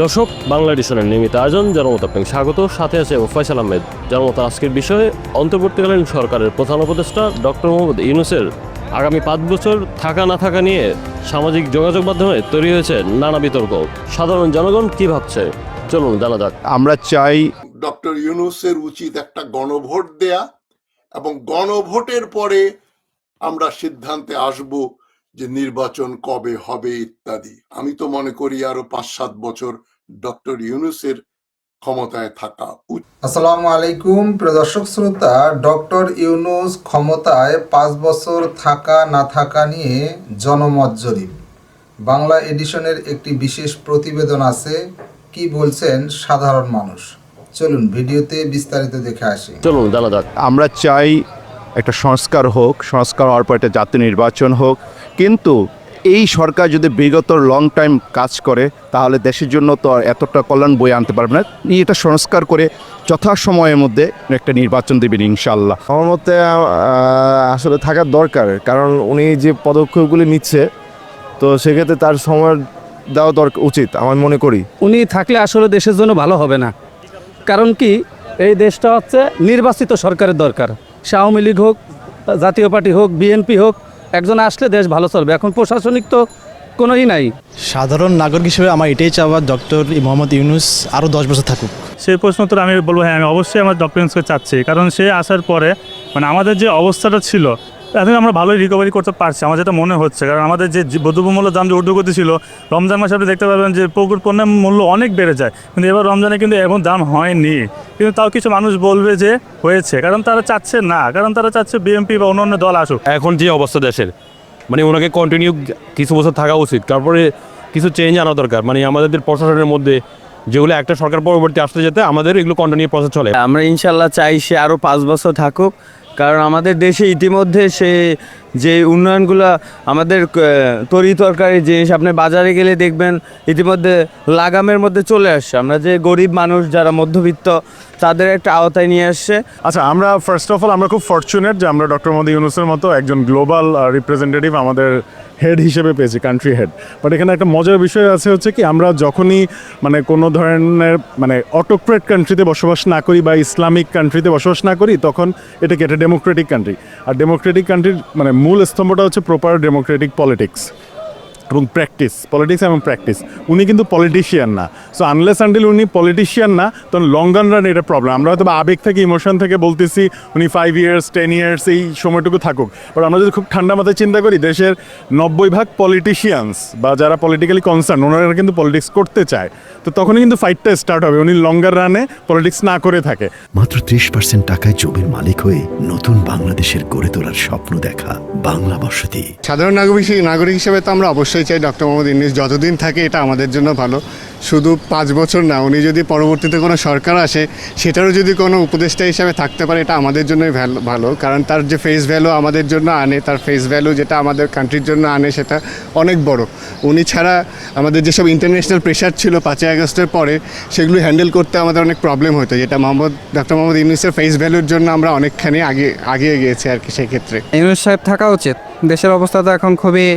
দর্শক বাংলা এডিশনের নিয়মিত আয়োজন জনমত আপনাকে স্বাগত। সাথে আছে ফয়সাল আহমেদ। জনমত আজকের বিষয়ে অন্তর্বর্তীকালীন সরকারের প্রধান উপদেষ্টা ডক্টর মোহাম্মদ ইউনুসের আগামী পাঁচ বছর থাকা না থাকা নিয়ে সামাজিক যোগাযোগ মাধ্যমে তৈরি হয়েছে নানা বিতর্ক। সাধারণ জনগণ কি ভাবছে? চলুন জানা যাক। আমরা চাই ডক্টর ইউনুসের উচিত একটা গণভোট দেয়া এবং গণভোটের পরে আমরা সিদ্ধান্তে আসব যে নির্বাচন কবে হবে ইত্যাদি। আমি তো মনে করি আরও পাঁচ সাত বছর ডক্টর ইউনুসের ক্ষমতায় থাকা আসসালামু আলাইকুম প্রিয় দর্শক শ্রোতা ডক্টর ইউনুস ক্ষমতায় পাঁচ বছর থাকা না থাকা নিয়ে জনমত জরিপ। বাংলা এডিশনের একটি বিশেষ প্রতিবেদন আছে কি বলছেন সাধারণ মানুষ? চলুন ভিডিওতে বিস্তারিত দেখে আসি। চলুন জানা যাক। আমরা চাই একটা সংস্কার হোক সংস্কার হওয়ার পর একটা জাতীয় নির্বাচন হোক কিন্তু এই সরকার যদি বিগত লং টাইম কাজ করে তাহলে দেশের জন্য তো আর এতটা কল্যাণ বই আনতে পারবে না। এটা সংস্কার করে যথাসময়ের মধ্যে একটা নির্বাচন দেবেন ইনশাল্লাহ আমার মতে আসলে থাকার দরকার কারণ উনি যে পদক্ষেপগুলি নিচ্ছে তো সেক্ষেত্রে তার সময় দেওয়া দরকার উচিত আমার মনে করি। উনি থাকলে আসলে দেশের জন্য ভালো হবে না। কারণ কি? এই দেশটা হচ্ছে নির্বাচিত সরকারের দরকার। সে আওয়ামী লীগ হোক জাতীয় পার্টি হোক বিএনপি হোক একজন আসলে দেশ ভালো চলবে। এখন প্রশাসনিক তো কোনোই নাই। সাধারণ নাগরিক হিসেবে আমার এটাই চাওয়া ডক্টর মোহাম্মদ ইউনুস আরও দশ বছর থাকুক। সেই প্রশ্ন তো আমি বলব হ্যাঁ আমি অবশ্যই আমার ডক্টর ইউনুসকে চাচ্ছি। কারণ সে আসার পরে মানে আমাদের যে অবস্থাটা ছিল এখন আমরা ভালোই রিকভারি করতে পারছি আমার যেটা মনে হচ্ছে। কারণ আমাদের যে দ্রব্যমূল্য দাম যে ঊর্ধ্বগতি ছিল রমজান মাসে আপনি দেখতে পারবেন যে প্রকুর পণ্যের মূল্য অনেক বেড়ে যায়। কিন্তু এবার রমজানে কিন্তু এমন দাম হয়নি। কিন্তু তাও কিছু মানুষ বলবে যে হয়েছে কারণ তারা চাচ্ছে না কারণ তারা চাচ্ছে বিএনপি বা অন্য অন্য দল আসুক। এখন যে অবস্থা দেশের মানে ওনাকে কন্টিনিউ কিছু বছর থাকা উচিত তারপরে কিছু চেঞ্জ আনা দরকার। মানে আমাদের প্রশাসনের মধ্যে যেগুলো একটা সরকার পরবর্তী আসতে যেতে আমাদের এগুলো কন্টিনিউ প্রসেস চলে। আমরা ইনশাল্লাহ চাই সে আরও পাঁচ বছর থাকুক কারণ আমাদের দেশে ইতিমধ্যে সে যে উন্নয়নগুলো আমাদের তরি তরকারি জিনিস আপনি বাজারে গেলে দেখবেন ইতিমধ্যে লাগামের মধ্যে চলে আসছে। আমরা যে গরিব মানুষ যারা মধ্যবিত্ত তাদের একটা আওতায় নিয়ে আসছে আচ্ছা আমরা ফার্স্ট অফ অল আমরা খুব ফর্চুনেট যে আমরা ডক্টর মোদী ইউনুসের মতো একজন গ্লোবাল রিপ্রেজেন্টেটিভ আমাদের হেড হিসেবে পেয়েছি কান্ট্রি হেড বাট এখানে একটা মজার বিষয় আছে হচ্ছে কি, আমরা যখনই মানে কোনো ধরনের মানে অটোক্রেট কান্ট্রিতে বসবাস না করি বা ইসলামিক কান্ট্রিতে বসবাস না করি, তখন এটাকে একটা ডেমোক্রেটিক কান্ট্রি আর ডেমোক্রেটিক কান্ট্রির মানে মূল স্তম্ভটা হচ্ছে প্রপার ডেমোক্রেটিক পলিটিক্স এবং প্র্যাকটিস পলিটিক্স এবং প্র্যাকটিস উনি কিন্তু পলিটিশিয়ান না। সো আনলেস আন্ডিল উনি পলিটিশিয়ান না তখন লং রান রান এটা প্রবলেম আমরা হয়তো আবেগ থেকে ইমোশন থেকে বলতেছি উনি ফাইভ ইয়ার্স টেন ইয়ার্স এই সময়টুকু থাকুক। বাট আমরা যদি খুব ঠান্ডা মাথায় চিন্তা করি দেশের নব্বই ভাগ পলিটিশিয়ানস বা যারা পলিটিক্যালি কনসার্ন ওনারা কিন্তু পলিটিক্স করতে চায়। তো তখনই কিন্তু ফাইটটা স্টার্ট হবে। উনি লঙ্গার রানে পলিটিক্স না করে থাকে। মাত্র ত্রিশ পার্সেন্ট টাকায় জমির মালিক হয়ে নতুন বাংলাদেশের গড়ে তোলার স্বপ্ন দেখা বাংলা বসতি সাধারণ নাগরিক নাগরিক হিসেবে তো আমরা অবশ্যই চাই ডক্টর মোহাম্মদ ইউনিস যতদিন থাকে, এটা আমাদের জন্য ভালো। শুধু পাঁচ বছর না, উনি যদি পরবর্তীতে কোনো সরকার আসে, সেটারও যদি কোনো উপদেষ্টা হিসাবে থাকতে পারে, এটা আমাদের জন্যই ভালো। কারণ তার যে ফেস ভ্যালু আমাদের জন্য আনে, তার ফেস ভ্যালু যেটা আমাদের কান্ট্রির জন্য আনে, সেটা অনেক বড়। উনি ছাড়া আমাদের যেসব ইন্টারন্যাশনাল প্রেশার ছিল পাঁচই আগস্টের পরে, সেগুলো হ্যান্ডেল করতে আমাদের অনেক প্রবলেম হতো, যেটা মোহাম্মদ ডক্টর মোহাম্মদ ইউনিসের ফেস ভ্যালুর জন্য আমরা অনেকখানি আগে আগিয়ে গিয়েছি আর কি সেক্ষেত্রে ইউনুস সাহেব থাকা উচিত। দেশের অবস্থা তো এখন খুবই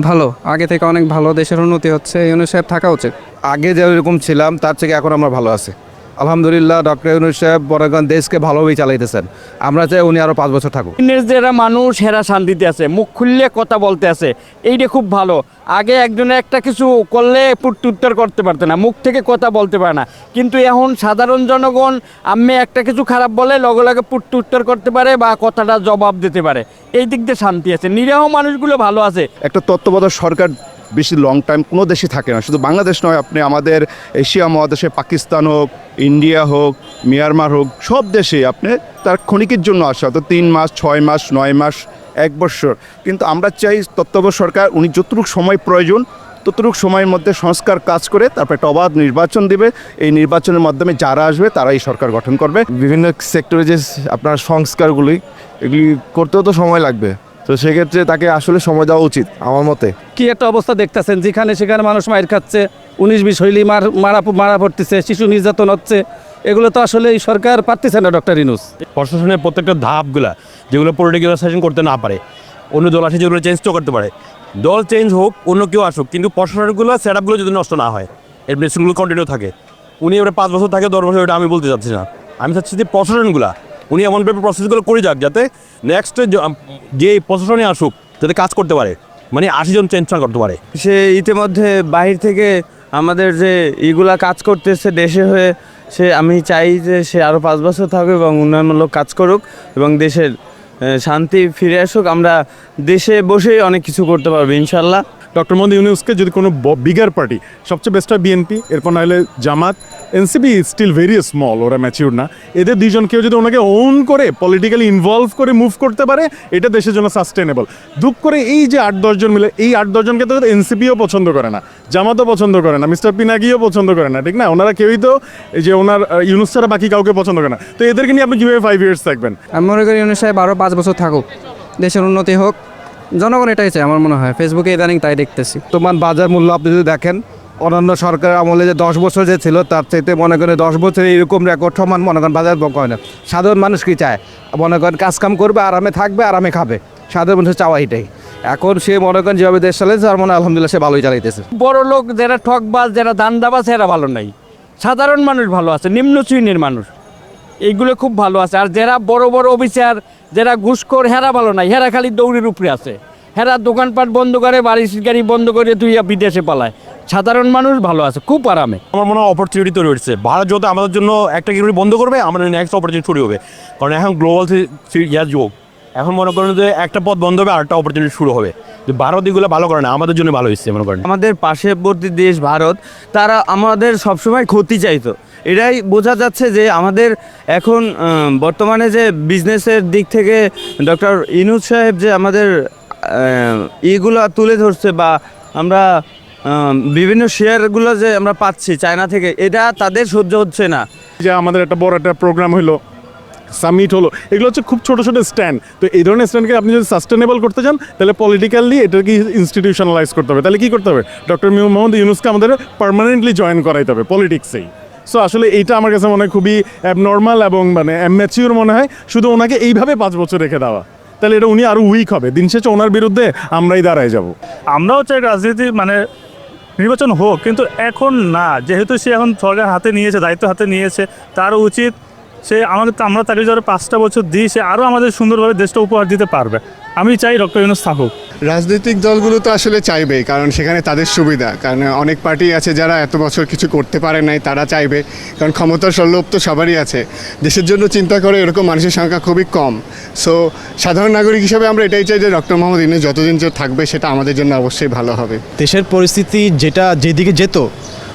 ভালো। আগে থেকে অনেক ভালো, দেশের উন্নতি হচ্ছে ইউনুস সাহেব থাকা উচিত। আগে যেরকম ছিলাম, তার থেকে এখন আমরা ভালো আছি। আলহামদুলিল্লাহ ডক্টর ইউনুস সাহেব বড়গান দেশকে ভালোভাবেই চালাইতেছেন। আমরা চাই উনি আরও পাঁচ বছর থাকুক। যারা মানুষ হেরা শান্তিতে আছে মুখ খুললে কথা বলতে আছে। এইটা খুব ভালো। আগে একজনে একটা কিছু করলে উত্তর করতে পারতে না মুখ থেকে কথা বলতে পারে না। কিন্তু এখন সাধারণ জনগণ আমি একটা কিছু খারাপ বলে লগে লগে উত্তর করতে পারে বা কথাটা জবাব দিতে পারে। এই দিক দিয়ে শান্তি আছে। নিরীহ মানুষগুলো ভালো আছে। একটা তত্ত্বাবধায়ক সরকার বেশি লং টাইম কোনো দেশে থাকে না। শুধু বাংলাদেশ নয়, আপনি আমাদের এশিয়া মহাদেশে পাকিস্তান হোক, ইন্ডিয়া হোক, মিয়ানমার হোক, সব দেশে আপনি তার ক্ষণিকের জন্য আসা তো তিন মাস, ছয় মাস, নয় মাস, এক বছর। কিন্তু আমরা চাই তত্ত্বাবধায়ক সরকার, উনি যতটুকু সময় প্রয়োজন, ততটুকু সময়ের মধ্যে সংস্কার কাজ করে তারপর একটা অবাধ নির্বাচন দিবে। এই নির্বাচনের মাধ্যমে যারা আসবে তারা এই সরকার গঠন করবে। বিভিন্ন সেক্টরে যে আপনার সংস্কারগুলি, এগুলি করতেও তো সময় লাগবে। তো সেক্ষেত্রে তাকে আসলে সময় দেওয়া উচিত আমার মতে। কি একটা অবস্থা দেখতেছেন যেখানে সেখানে মানুষ মায়ের খাচ্ছে উনিশ বিশ হইলি মার মারা মারা পড়তেছে শিশু নির্যাতন হচ্ছে এগুলো তো আসলে এই সরকার পারতেছে না ডক্টর ইনুস প্রশাসনের প্রত্যেকটা ধাপগুলা যেগুলো পলিটিক্যাল শাসন করতে না পারে অন্য দল আসে যেগুলো চেঞ্জ তো করতে পারে। দল চেঞ্জ হোক অন্য কেউ আসুক কিন্তু প্রশাসনগুলো সেট আপগুলো যদি নষ্ট না হয় এর ব্লেসিংগুলো কন্টিনিউ থাকে। উনি এবারে পাঁচ বছর থাকে দশ বছর এটা আমি বলতে চাচ্ছি না। আমি চাচ্ছি যে প্রশাসনগুলা উনি এমনভাবে প্রসেসগুলো করে যাক যাতে নেক্সট যে প্রশাসনে আসুক, যাতে কাজ করতে পারে। মানে আশি জন চেঞ্জ করতে পারে। সে ইতিমধ্যে বাহির থেকে আমাদের যে ইগুলা কাজ করতেছে দেশে হয়ে, সে আমি চাই যে সে আরও পাঁচ বছর থাকুক এবং উন্নয়নমূলক কাজ করুক এবং দেশের শান্তি ফিরে আসুক। আমরা দেশে বসেই অনেক কিছু করতে পারব, ইনশাল্লাহ। ডক্টর মোহাম্মদ ইউনুসকে যদি কোনো বিগার পার্টি সবচেয়ে বেস্ট হয় বিএনপি এরপর নাহলে Jamaat NCP still very small ওরা ম্যাচিউর না। এদের দুইজন কেউ যদি ওনাকে ওন করে পলিটিক্যালি ইনভলভ করে মুভ করতে পারে, এটা দেশের জন্য সাস্টেনেবল দুপ করে এই যে আট দশজন মিলে, এই আট দশজনকে তো এনসিপিও পছন্দ করে না, জামাতও পছন্দ করে না, মিস্টার পিনাকিও পছন্দ করে না, ঠিক না? ওনারা কেউই তো এই যে ওনার ইউনুস ছাড়া বাকি কাউকে পছন্দ করে না। তো এদেরকে নিয়ে আপনি কীভাবে ফাইভ ইয়ার্স থাকবেন। আমি মনে করি ইউনুস সাহেব আরও পাঁচ বছর থাকুক, দেশের উন্নতি হোক জনগণ এটাই চাই আমার মনে হয়। ফেসবুকে ইদানিং তাই দেখতেছি। তোমার বাজার মূল্য আপনি যদি দেখেন অন্যান্য সরকারের আমলে যে দশ বছর যে ছিল তার চাইতে মনে করেন দশ বছর এরকম রেকর্ড সমান মনে করেন বাজার হয় না। সাধারণ মানুষ কি চায়? মনে করেন কাজ কাম করবে আরামে থাকবে আরামে খাবে। সাধারণ মানুষের চাওয়া এটাই। এখন সে মনে করেন যেভাবে দেশ চালাইছে আর মনে হয় আলহামদুলিল্লাহ সে ভালোই চালাইতেছে। বড় লোক যারা ঠকবাজ যারা দান্দাবাজ এরা ভালো নাই। সাধারণ মানুষ ভালো আছে নিম্ন শ্রেণির মানুষ। এইগুলো খুব ভালো আছে। আর যারা বড় বড় অফিসার যারা ঘুষখোর হেরা ভালো নাই হেরা খালি দৌড়ের উপরে আছে। হেরা দোকানপাট বন্ধ করে বাড়ি গাড়ি বন্ধ করে তুই বিদেশে পালায়। সাধারণ মানুষ ভালো আছে খুব আরামে। আমার মনে হয় অপরচুনিটি তৈরি হচ্ছে ভারত যত আমাদের জন্য একটা কিছু বন্ধ করবে আমাদের নেক্সট অপরচুনিটি শুরু হবে। কারণ এখন গ্লোবাল ইয়ার যুগ। এখন মনে করেন যে একটা পথ বন্ধ হবে আরেকটা অপরচুনিটি শুরু হবে। যে ভারত এগুলো ভালো করে না আমাদের জন্য ভালো হচ্ছে মনে করেন। আমাদের পার্শ্ববর্তী দেশ ভারত তারা আমাদের সবসময় ক্ষতি চাইতো। এটাই বোঝা যাচ্ছে যে আমাদের এখন বর্তমানে যে বিজনেসের দিক থেকে ডক্টর ইনুজ সাহেব যে আমাদের ইগুলো তুলে ধরছে বা আমরা বিভিন্ন শেয়ারগুলো যে আমরা পাচ্ছি চায়না থেকে, এটা তাদের সহ্য হচ্ছে না। যে আমাদের একটা বড় একটা প্রোগ্রাম হলো সামিট হলো, এগুলো হচ্ছে খুব ছোটো ছোটো স্ট্যান্ড তো এই ধরনের স্ট্যান্ডকে আপনি যদি সাস্টেনেবল করতে চান, তাহলে পলিটিক্যালি এটাকে ইনস্টিটিউশনালাইজ করতে হবে? তাহলে কী করতে হবে? ডক্টর মিউ মোহাম্মদ ইউনুসকে আমাদের পার্মানেন্টলি জয়েন করাইতে হবে পলিটিক্সেই সো আসলে এইটা আমার কাছে মনে হয় খুবই অ্যাবনর্মাল এবং মানে অ্যাম্যাচিওর মনে হয়। শুধু ওনাকে এইভাবে পাঁচ বছর রেখে দেওয়া। তাহলে এটা উনি আরও উইক হবে। দিন শেষে ওনার বিরুদ্ধে আমরাই দাঁড়ায় যাব। আমরাও চাই রাজনীতি মানে নির্বাচন হোক, কিন্তু এখন না। যেহেতু সে এখন সরকার হাতে নিয়েছে, দায়িত্ব হাতে নিয়েছে, তার উচিত সে আমাকে আমরা তাকে যারা পাঁচটা বছর দিই, সে আরও আমাদের সুন্দরভাবে দেশটা উপহার দিতে পারবে। আমি চাই ডক্টর ইউনুস থাকুক। রাজনৈতিক দলগুলো তো আসলে চাইবেই কারণ সেখানে তাদের সুবিধা। কারণ অনেক পার্টি আছে যারা এত বছর কিছু করতে পারে নাই, তারা চাইবে। কারণ ক্ষমতার সল্লোভ তো সবারই আছে। দেশের জন্য চিন্তা করে এরকম মানুষের সংখ্যা খুবই কম। সো সাধারণ নাগরিক হিসেবে আমরা এটাই চাই যে ডক্টর মোহাম্মদ ইউনুস যতদিন যে থাকবে, সেটা আমাদের জন্য অবশ্যই ভালো হবে। দেশের পরিস্থিতি যেটা, যেদিকে যেত,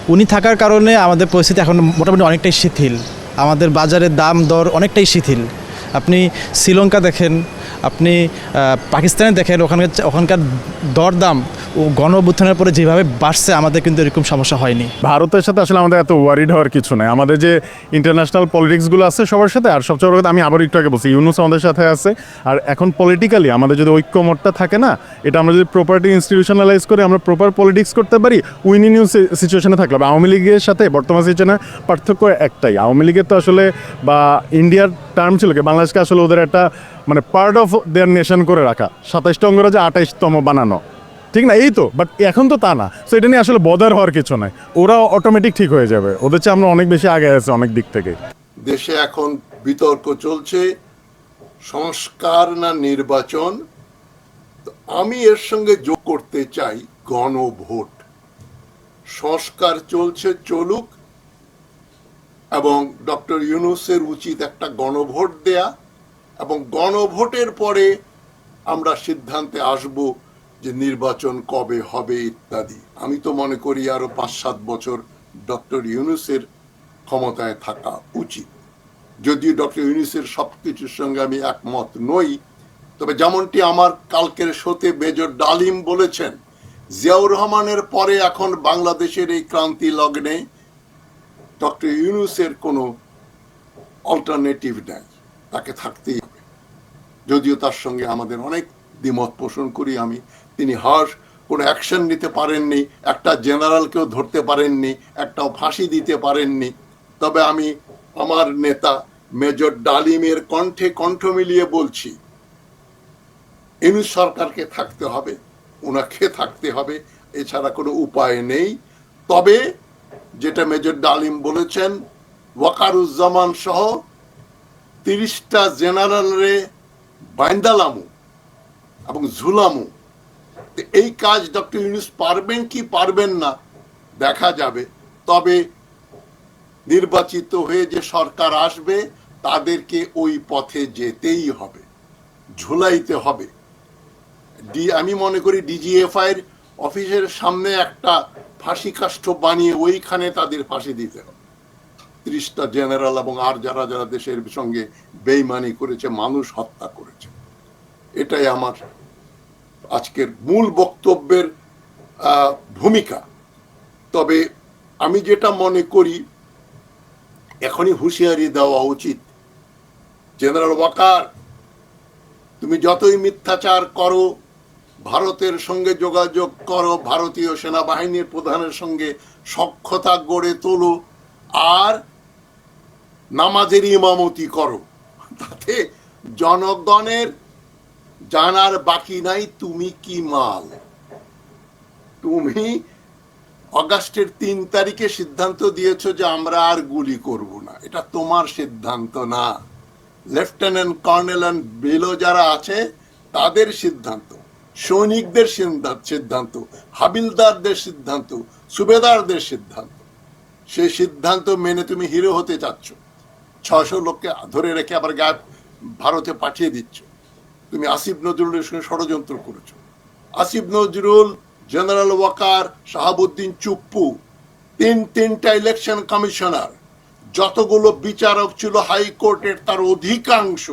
উনি থাকার কারণে আমাদের পরিস্থিতি এখন মোটামুটি অনেকটাই শিথিল। আমাদের বাজারের দাম দর অনেকটাই শিথিল। আপনি শ্রীলঙ্কা দেখেন আপনি পাকিস্তানে দেখেন ওখানকার ওখানকার দরদাম গণ অভ্যুত্থানের পরে যেভাবে বাড়ছে, আমাদের কিন্তু এরকম সমস্যা হয়নি। ভারতের সাথে আসলে আমাদের এত ওয়ারিড হওয়ার কিছু নাই। আমাদের যে ইন্টারন্যাশনাল পলিটিক্সগুলো আছে সবার সাথে, আর সবচেয়ে বড় কথা, আমি আবার একটু আগে বলছি, ইউনুস আমাদের সাথে আছে, আর এখন পলিটিক্যালি আমাদের যদি ঐক্যমতটা থাকে না, এটা আমরা যদি প্রপার্টি ইনস্টিটিউশনালাইজ করে আমরা প্রপার পলিটিক্স করতে পারি উইনি নিউ সিচুয়েশনে থাকলে হবে। আওয়ামী লীগের সাথে, বর্তমান সিচুয়েশনে পার্থক্য একটাই। আওয়ামী লীগের তো আসলে, বা ইন্ডিয়ার টার্ম ছিল কি, বাংলাদেশকে আসলে ওদের একটা মানে পার্ট অফ দেয়ার নেশন করে রাখা। সাতাইশটা অঙ্গরাজ্যে আঠাইশতম বানানো। ঠিক না? এই তো বাট এখন তো তা না। সো এটা নিয়ে আসলে বদার হওয়ার কিছু নাই। ওরা অটোমেটিক ঠিক হয়ে যাবে। ওদের চেয়ে আমরা অনেক বেশি আগে আছে অনেক দিক থেকে। দেশে এখন বিতর্ক চলছে, সংস্কার না নির্বাচন? আমি এর সঙ্গে যোগ করতে চাই গণভোট। সংস্কার চলছে, চলুক, এবং ডক্টর ইউনুসের উচিত একটা গণভোট দেয়া, এবং গণভোটের পরে আমরা সিদ্ধান্তে আসব যে নির্বাচন কবে হবে ইত্যাদি। আমি তো মনে করি আরও পাঁচ সাত বছর ডক্টর ইউনুসের ক্ষমতায় থাকা উচিত। যদিও ডক্টর ইউনিসের সব কিছুর সঙ্গে আমি একমত নই, তবে যেমনটি আমার কালকের শোতে মেজর ডালিম বলেছেন, জিয়াউর রহমানের পরে এখন বাংলাদেশের এই ক্রান্তি লগ্নে ডক্টর ইউনুসের কোনো অল্টারনেটিভ নেই। তাকে থাকতেই হবে। যদিও তার সঙ্গে আমাদের অনেক দ্বিমত পোষণ করি আমি তিনি হার্স কোনো অ্যাকশন নিতে পারেননি, একটা জেনারেলকেও ধরতে পারেননি, একটাও ফাঁসি দিতে পারেননি। তবে আমি আমার নেতা মেজর ডালিমের কণ্ঠে কণ্ঠ মিলিয়ে বলছি, ইনুস সরকারকে থাকতে হবে ওনাকে থাকতে হবে, এছাড়া কোনো উপায় নেই। তবে যেটা মেজর ডালিম বলেছেন, ওয়াকারুজ্জামান সহ তিরিশটা জেনারেলরে বাইন্দালামু এবং ঝুলামু। এই কাজ ডক্টর ইউনুস পারবেন কি পারবেন না, দেখা যাবে। তবে নির্বাচিত হয়ে যে সরকার আসবে, তাদেরকে ওই পথে যেতেই হবে, ঝুলাইতে হবে। ডি, আমি মনে করি ডিজিএফআই এর অফিসের সামনে একটা ফাঁসি কাষ্ঠ বানিয়ে ওইখানে তাদের ফাঁসি দিতে হবে। ত্রিশটা জেনারেল এবং আর যারা যারা দেশের সঙ্গে বেইমানি করেছে, মানুষ হত্যা করেছে। এটাই আমার আজকের মূল বক্তব্যের ভূমিকা। তবে আমি যেটা মনে করি, এখনই হুঁশিয়ারি দেওয়া উচিত। জেনারেল ওয়াকার, তুমি যতই মিথ্যাচার করো, ভারতের সঙ্গে যোগাযোগ করো, ভারতীয় সেনাবাহিনীর প্রধানের সঙ্গে সক্ষতা গড়ে তোলো, আর নামাজের ইমামতি করো। তাতে জনগণের জানার বাকি নাই, তুমি কি মাল? তুমি অগাস্টের তিন তারিখে সিদ্ধান্ত দিয়েছ যে আমরা আর গুলি করব না। এটা তোমার সিদ্ধান্ত না। লেফটেন্যান্ট কর্নেল বেলো যারা আছে, তাদের সিদ্ধান্ত, সৈনিকদের সিদ্ধান্ত সিদ্ধান্ত, হাবিলদারদের সিদ্ধান্ত, সুবেদারদের সিদ্ধান্ত। সেই সিদ্ধান্ত মেনে তুমি হিরো হতে চাচ্ছ। ছশো লোককে ধরে রেখে আবার গায়ে ভারতে পাঠিয়ে দিচ্ছ। তুমি আসিফ নজরুলের সঙ্গে ষড়যন্ত্র করেছ। আসিফ নজরুল, জেনারেল ওয়াকার, শাহাবুদ্দিন চুপ্পু, তিন তিনটা ইলেকশন কমিশনার যতগুলো বিচারক ছিল হাইকোর্টের তার অধিকাংশ,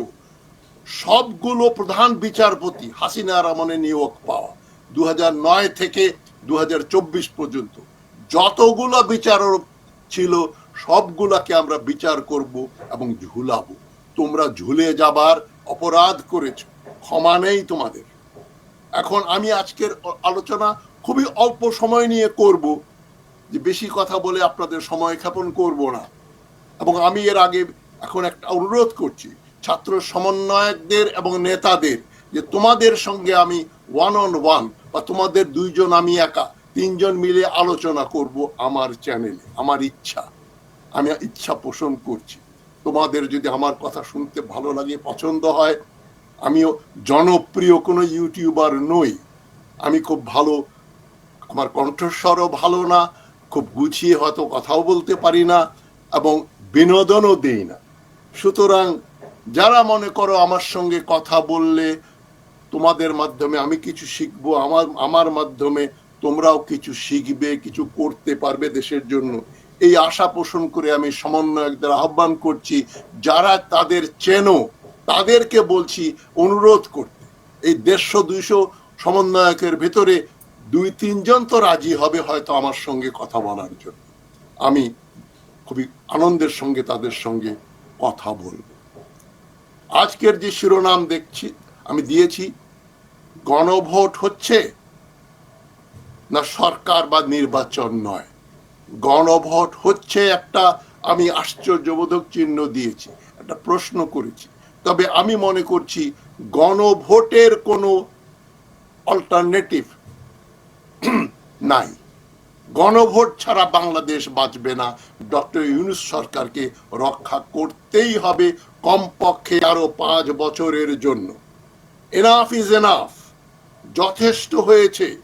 সবগুলো প্রধান বিচারপতি হাসিনা রহমানের নিয়োগ পাওয়া দু হাজার নয় থেকে দু হাজার চব্বিশ পর্যন্ত। যতগুলো বিচারক ছিল, সবগুলাকে আমরা বিচার করব এবং ঝুলাবো। তোমরা ঝুলে যাবার অপরাধ করেছ। ক্ষমা নেই তোমাদের। এখন আমি আজকের আলোচনা খুবই অল্প সময় নিয়ে করব, যে বেশি কথা বলে আপনাদের সময় ক্ষেপণ করব না। এবং আমি এর আগে এখন একটা অনুরোধ করছি, ছাত্র সমন্বয়কদের এবং নেতাদের, যে তোমাদের সঙ্গে আমি ওয়ান অন ওয়ান বা তোমাদের দুইজন আমি একা, তিনজন মিলে আলোচনা করব আমার চ্যানেলে আমার ইচ্ছা। আমি ইচ্ছা পোষণ করছি। তোমাদের যদি আমার কথা শুনতে ভালো লাগে, পছন্দ হয় আমিও জনপ্রিয় কোনো ইউটিউবার নই। আমি খুব ভালো, আমার কণ্ঠস্বরও ভালো না, খুব গুছিয়ে হয়তো কথাও বলতে পারি না এবং বিনোদনও দেই না। সুতরাং যারা মনে করো আমার সঙ্গে কথা বললে তোমাদের মাধ্যমে আমি কিছু শিখব, আমার আমার মাধ্যমে তোমরাও কিছু শিখবে, কিছু করতে পারবে দেশের জন্য। এই আশা পোষণ করে আমি সমন্বয়কদের আহ্বান করছি, যারা তাদের চেনো তাদেরকে বলছি অনুরোধ করতে। এই দেড়শো, দুইশো সমন্বয়কের ভেতরে দুই, তিনজন তো রাজি হবে হয়তো আমার সঙ্গে কথা বলার জন্য। আমি খুবই আনন্দের সঙ্গে তাদের সঙ্গে কথা বলব। আজকের যে শিরোনাম দেখছি, আমি দিয়েছি, গণভোট হচ্ছে না সরকার বা নির্বাচন নয়। গণভোট হচ্ছে একটা, আমি আশ্চর্যবোধক চিহ্ন দিয়েছি, একটা প্রশ্ন করেছি। তবে আমি মনে করছি গণভোটের কোনো অল্টারনেটিভ নাই। গণভোট ছাড়া বাংলাদেশ বাঁচবে না। ডক্টর ইউনুস সরকারকে রক্ষা করতেই হবে কমপক্ষে আরও পাঁচ বছরের জন্য। এনাফ ইজ এনাফ যথেষ্ট হয়েছে।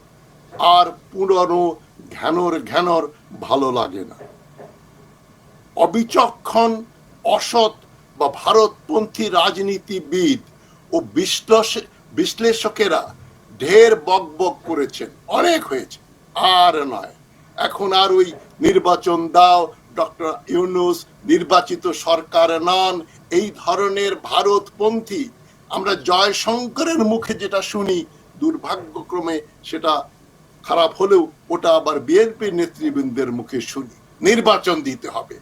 আর পুরনো ঘ্যানর ঘ্যানর ভালো লাগে না। অবিচক্ষণ, অসৎ বা ভারতপন্থী রাজনীতিবিদ ও বিশ্লেষ, বিশ্লেষকেরা ঢের বক বক করেছেন। অনেক হয়েছে। আর নয়, এখন আর ওই নির্বাচন দাও, ডক্টর ইউনুস, নির্বাচিত সরকার নন, এই ধরনের ভারতপন্থী আমরা জয়শঙ্করের মুখে যেটা শুনি, দুর্ভাগ্যক্রমে সেটা খারাপ হলেও ওটা আবার বিএনপি নেতৃবৃন্দের মুখে শুনি। নির্বাচন দিতে হবে।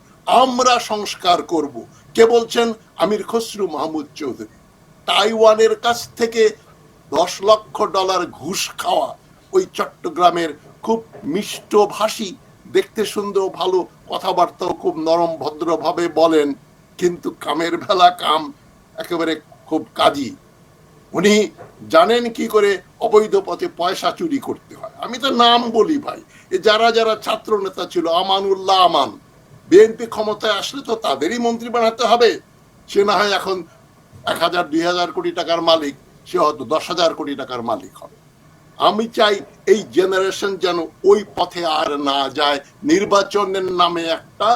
আমরা সংস্কার করব। কে বলছেন? আমির খসরু মাহমুদ চৌধুরী। তাইওয়ানের কাছ থেকে দশ লক্ষ ডলার ঘুষ খাওয়া ওই চট্টগ্রামের খুব মিষ্টভাষী দেখতে সুন্দর, ভালো কথাবার্তাও খুব নরম, ভদ্রভাবে বলেন, কিন্তু কামের ভেলা কাম একেবারে খুব কাজী। উনি জানেন কি করে অবৈধ পথে পয়সা চুরি করতে হয়। আমি তো নাম বলি ভাই। যারা যারা ছাত্র নেতা ছিল, আমানুল্লাহ আমান বিএনপি ক্ষমতায় আসলে তো তাদেরই মন্ত্রী বানাতে হবে। সে না হয় এখন এক হাজার, দুই হাজার কোটি টাকার মালিক, সে হয়তো দশ হাজার কোটি টাকার মালিক হবে। আমি চাই এই জেনারেশন যেন ওই পথে আর না যায়। নির্বাচনের নামে একটা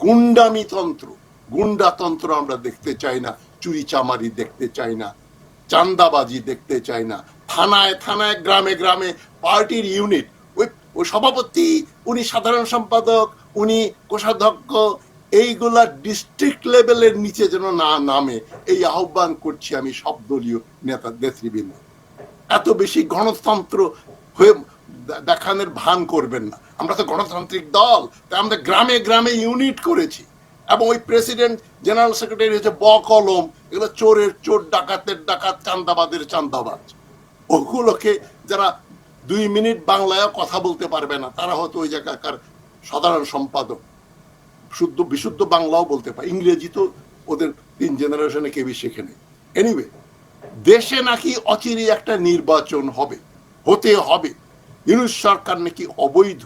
গুন্ডামি তন্ত্র। গুন্ডাতন্ত্র আমরা দেখতে চাই না, চুরি চামারি দেখতে চাই না, চান্দাবাজি দেখতে চাই না। থানায় থানায়, গ্রামে গ্রামে, পার্টির ইউনিট ওই সভাপতি, উনি সাধারণ সম্পাদক উনি কোষাধ্যক্ষ, এইগুলা ডিস্ট্রিক্ট লেভেলের নিচে যেন না নামে, এই আহ্বান করছি আমি সব দলীয় নেতা, নেতৃবৃন্দ। এত বেশি গণতন্ত্র হয়ে দেখানোর ভান করবেন না। আমরা তো গণতান্ত্রিক দল, তাই আমরা গ্রামে গ্রামে ইউনিট করেছি। এবং ওই প্রেসিডেন্ট জেনারেল সেক্রেটারি হচ্ছে ব কলম এগুলো চোরের চোর, ডাকাতের ডাকাত, চান্দাবাদের চান্দাবাজ। ওগুলোকে যারা দুই মিনিট বাংলায় কথা বলতে পারবে না, তারা হয়তো ওই জায়গাকার সাধারণ সম্পাদক। শুদ্ধ, বিশুদ্ধ বাংলাও বলতে পারে। ইংরেজি তো ওদের তিন জেনারেশনে কেউই শেখে নেই। এনিওয়ে দেশে নাকি অচিরে একটা নির্বাচন হবে, হতে হবে। ইউনুস সরকার নাকি অবৈধ।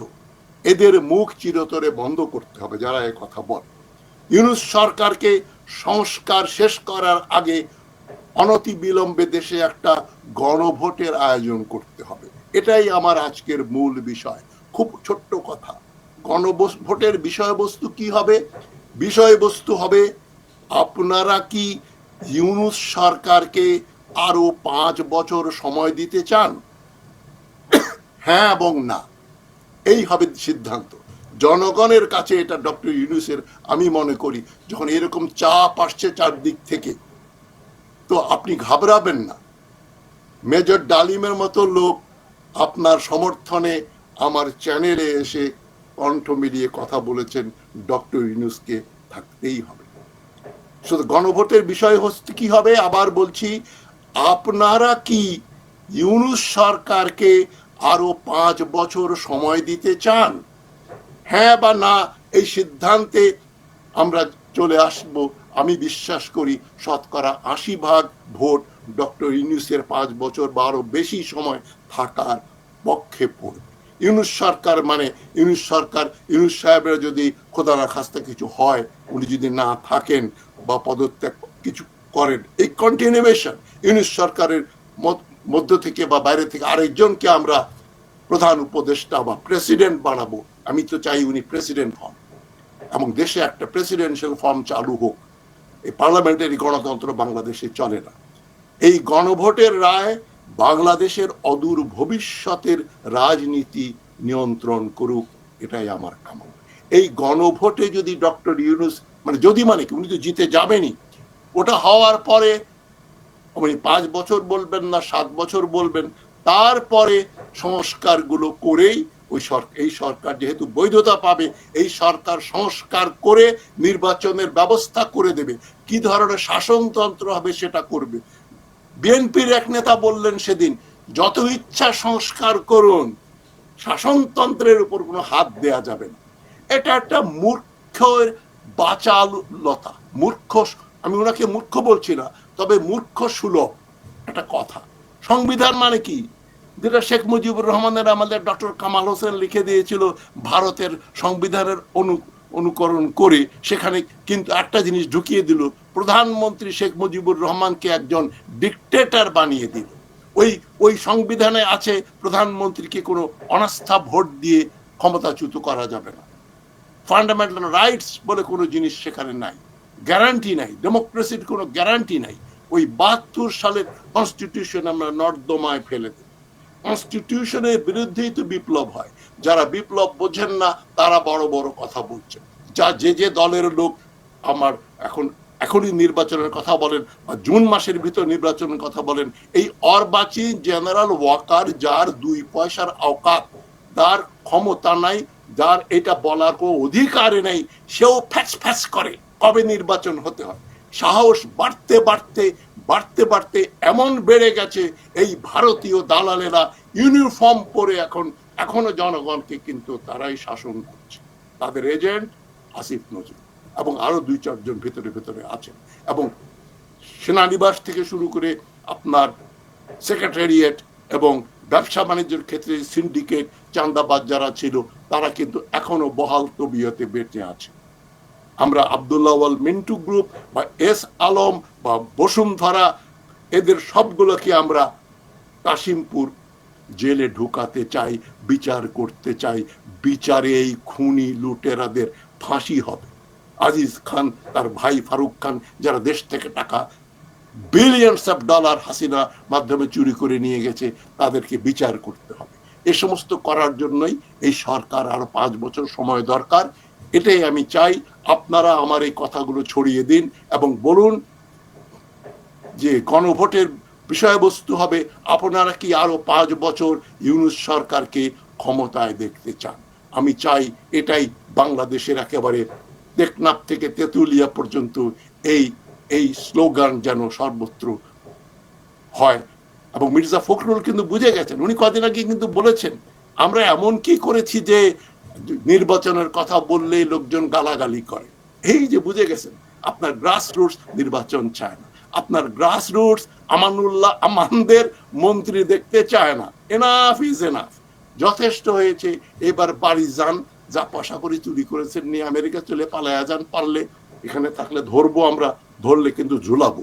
এদের মুখ চিরতরে বন্ধ করতে হবে, যারা এ কথা বলে। ইউনুস সরকারকে সংস্কার শেষ করার আগে অনতি বিলম্বে দেশে একটা গণভোটের আয়োজন করতে হবে। এটাই আমার আজকের মূল বিষয়। খুব ছোট্ট কথা। গণভোটের বিষয়বস্তু কি হবে? বিষয়বস্তু হবে, আপনারা কি ইউনুস সরকারকে আরও পাঁচ বছর সময় দিতে চান? হ্যাঁ এবং না। এই হবে সিদ্ধান্ত। জনগণের কাছে এটা ডক্টর ইউনুসের আমি মনে করি, যখন এরকম চাপ আসছে চারদিক থেকে, তো আপনি ঘাবড়াবেন না। মেজর ডালিমের মতো লোক আপনার সমর্থনে আমার চ্যানেলে এসে কণ্ঠ মিলিয়ে কথা বলেছেন ডক্টর ইউনুসকে থাকতেই হবে। শুধু গণভোটের বিষয় হচ্ছে কি হবে? আবার বলছি, আপনারা কি ইউনুস সরকারকে আরও পাঁচ বছর সময় দিতে চান? হ্যাঁ বা না, এই সিদ্ধান্তে আমরা চলে আসব। আমি বিশ্বাস করি শতকরা আশি ভাগ ভোট ডক্টর ইউনুসের পাঁচ বছর বা আরও বেশি সময় থাকার পক্ষে পড়বে। ইউনুস সরকার মানে ইউনুস সরকার, ইউনুস সাহেবের যদি খোদা না খাস্তা কিছু হয়, উনি যদি না থাকেন বা পদত্যাগ কিছু করেন, এই কন্টিনিউয়েশন ইউনুস সরকারের মধ্য থেকে বা বাইরে থেকে আরেকজনকে আমরা প্রধান উপদেষ্টা বা প্রেসিডেন্ট বানাবো। আমি তো চাই উনি প্রেসিডেন্ট হন। এবং দেশে একটা প্রেসিডেন্সিয়াল ফর্ম চালু হোক। এই পার্লামেন্টারি গণতন্ত্র বাংলাদেশে চলে না। এই গণভোটের রায় বাংলাদেশের অদূর ভবিষ্যতের রাজনীতি নিয়ন্ত্রণ করুক, এটাই আমার কামনা। এই গণভোটে যদি ডক্টর ইউনুস মানে যদি মানে উনি তো জিতে যাবেনই। ওটা হওয়ার পরে উনি পাঁচ বছর বলবেন না, সাত বছর বলবেন, তারপরে সংস্কারগুলো করেই ওই সরকার এই সরকার যেহেতু বৈধতা পাবে, এই সরকার সংস্কার করে নির্বাচনের ব্যবস্থা করে দেবে। কি ধরনের শাসনতন্ত্র হবে সেটা করবে? বিএনপির এক নেতা বললেন সেদিন, যত ইচ্ছা সংস্কার করুন, শাসনতন্ত্রের উপর কোনো হাত দেয়া যাবে না। এটা একটা মূর্খের বাচালতা। মূর্খ আমি ওনাকে মূর্খ বলছি না, তবে মূর্খ সুলভ, একটা কথা। সংবিধান মানে কি? যেটা শেখ মুজিবুর রহমানের আমাদের ডক্টর কামাল হোসেন লিখে দিয়েছিল, ভারতের সংবিধানের অনু অনুকরণ করে সেখানে কিন্তু একটা জিনিস ঢুকিয়ে দিল। প্রধানমন্ত্রী শেখ মুজিবুর রহমানকে একজন ডিকটেটর বানিয়ে দিল। ওই ওই সংবিধানে আছে প্রধানমন্ত্রীকে কোনো অনাস্থা ভোট দিয়ে ক্ষমতাচ্যুত করা যাবে না। ফান্ডামেন্টাল রাইটস বলে কোনো জিনিস সেখানে নাই। গ্যারান্টি নাই। ডেমোক্রেসির কোনো গ্যারান্টি নাই। ওই বাহাত্তর সালের কনস্টিটিউশন আমরা নর্দমায় ফেলে দিই বিরুদ্ধেই তো বিপ্লব হয়। যারা বিপ্লব বোঝেন না, তারা বড় বড় কথা যা যে যে দলের লোক আমার এখন, এখনই নির্বাচনের কথা বলেন বা জুন মাসের ভিতর নির্বাচনের কথা বলেন, এই অর্বাচী জেনারেল ওয়াকার, যার দুই পয়সার আওকাত তার ক্ষমতা নাই, যার এটা বলার কোনো অধিকার নেই, সেও ফ্যাস ফ্যাস করে কবে নির্বাচন হতে হয়। সাহস বাড়তে বাড়তে বাড়তে বাড়তে এমন বেড়ে গেছে, এই ভারতীয় দালালেরা ইউনিফর্ম পরে এখন, এখনও জনগণকে কিন্তু তারাই শাসন করছে। তাদের এজেন্ট আসিফ নজরুল এবং আরও দুই, চারজন ভেতরে ভেতরে আছেন এবং সেনানিবাস থেকে শুরু করে আপনার সেক্রেটারিয়েট এবং ব্যবসা বাণিজ্যের ক্ষেত্রে সিন্ডিকেট চান্দাবাজ যারা ছিল, তারা কিন্তু এখনও বহাল তবিয়তে বেঁচে আছে। আমরা আবদুল্লাওয়াল মিন্টু গ্রুপ বা এস আলম বা বসুন্ধরা, এদের সবগুলোকে আমরা কাশিমপুর জেলে ঢুকাতে চাই, বিচার করতে চাই। বিচারে এই খুনি লুটেরাদের ফাঁসি হবে। আজিজ খান, তার ভাই ফারুক খান, যারা দেশ থেকে টাকা বিলিয়নস অফ ডলার হাসিনা মাধ্যমে চুরি করে নিয়ে গেছে, তাদেরকে বিচার করতে হবে। এ সমস্ত করার জন্যই এই সরকার আরও পাঁচ বছর সময় দরকার। এটাই আমি চাই আপনারা আমার এই কথাগুলো ছড়িয়ে দিন এবং বলুন যে গণভোটের বিষয়বস্তু হবে, আপনারা কি আরও পাঁচ বছর ইউনুস সরকারকে ক্ষমতায় দেখতে চান? আমি চাই এটাই বাংলাদেশের একেবারে টেকনাফ থেকে তেঁতুলিয়া পর্যন্ত এই এই স্লোগান যেন সর্বত্র হয়। এবং মির্জা ফখরুল কিন্তু বুঝে গেছেন, উনি কদিন আগে কিন্তু বলেছেন, আমরা এমন কি করেছি যে নির্বাচনের কথা বললেই লোকজন গালাগালি করে। এই যে বুঝে গেছেন, আপনার গ্রাস রুটস নির্বাচন চায় না। আপনার গ্রাস রুটস আমানুল্লাহ আমানদের মন্ত্রী দেখতে চায় না। এনাফ ইজ এনাফ যথেষ্ট হয়েছে, এবার বাড়ি যান, যা পয়সা করে চুরি করেছেন নিয়ে আমেরিকা চলে পালায়া যান, পারলে এখানে থাকলে ধরবো আমরা, ধরলে কিন্তু ঝুলাবো।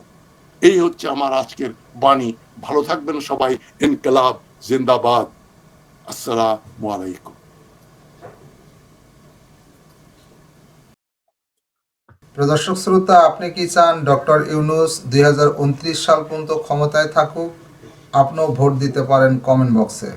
এই হচ্ছে আমার আজকের বাণী। ভালো থাকবেন সবাই। ইনকলাব, জিন্দাবাদ। আসসালামু আলাইকুম। প্রদর্শক শ্রোতা, আপনি কি চান ডক্টর ইউনুস দুই হাজার উনত্রিশ সাল পর্যন্ত ক্ষমতায় থাকুক? আপনিও ভোট দিতে পারেন কমেন্ট বক্সে।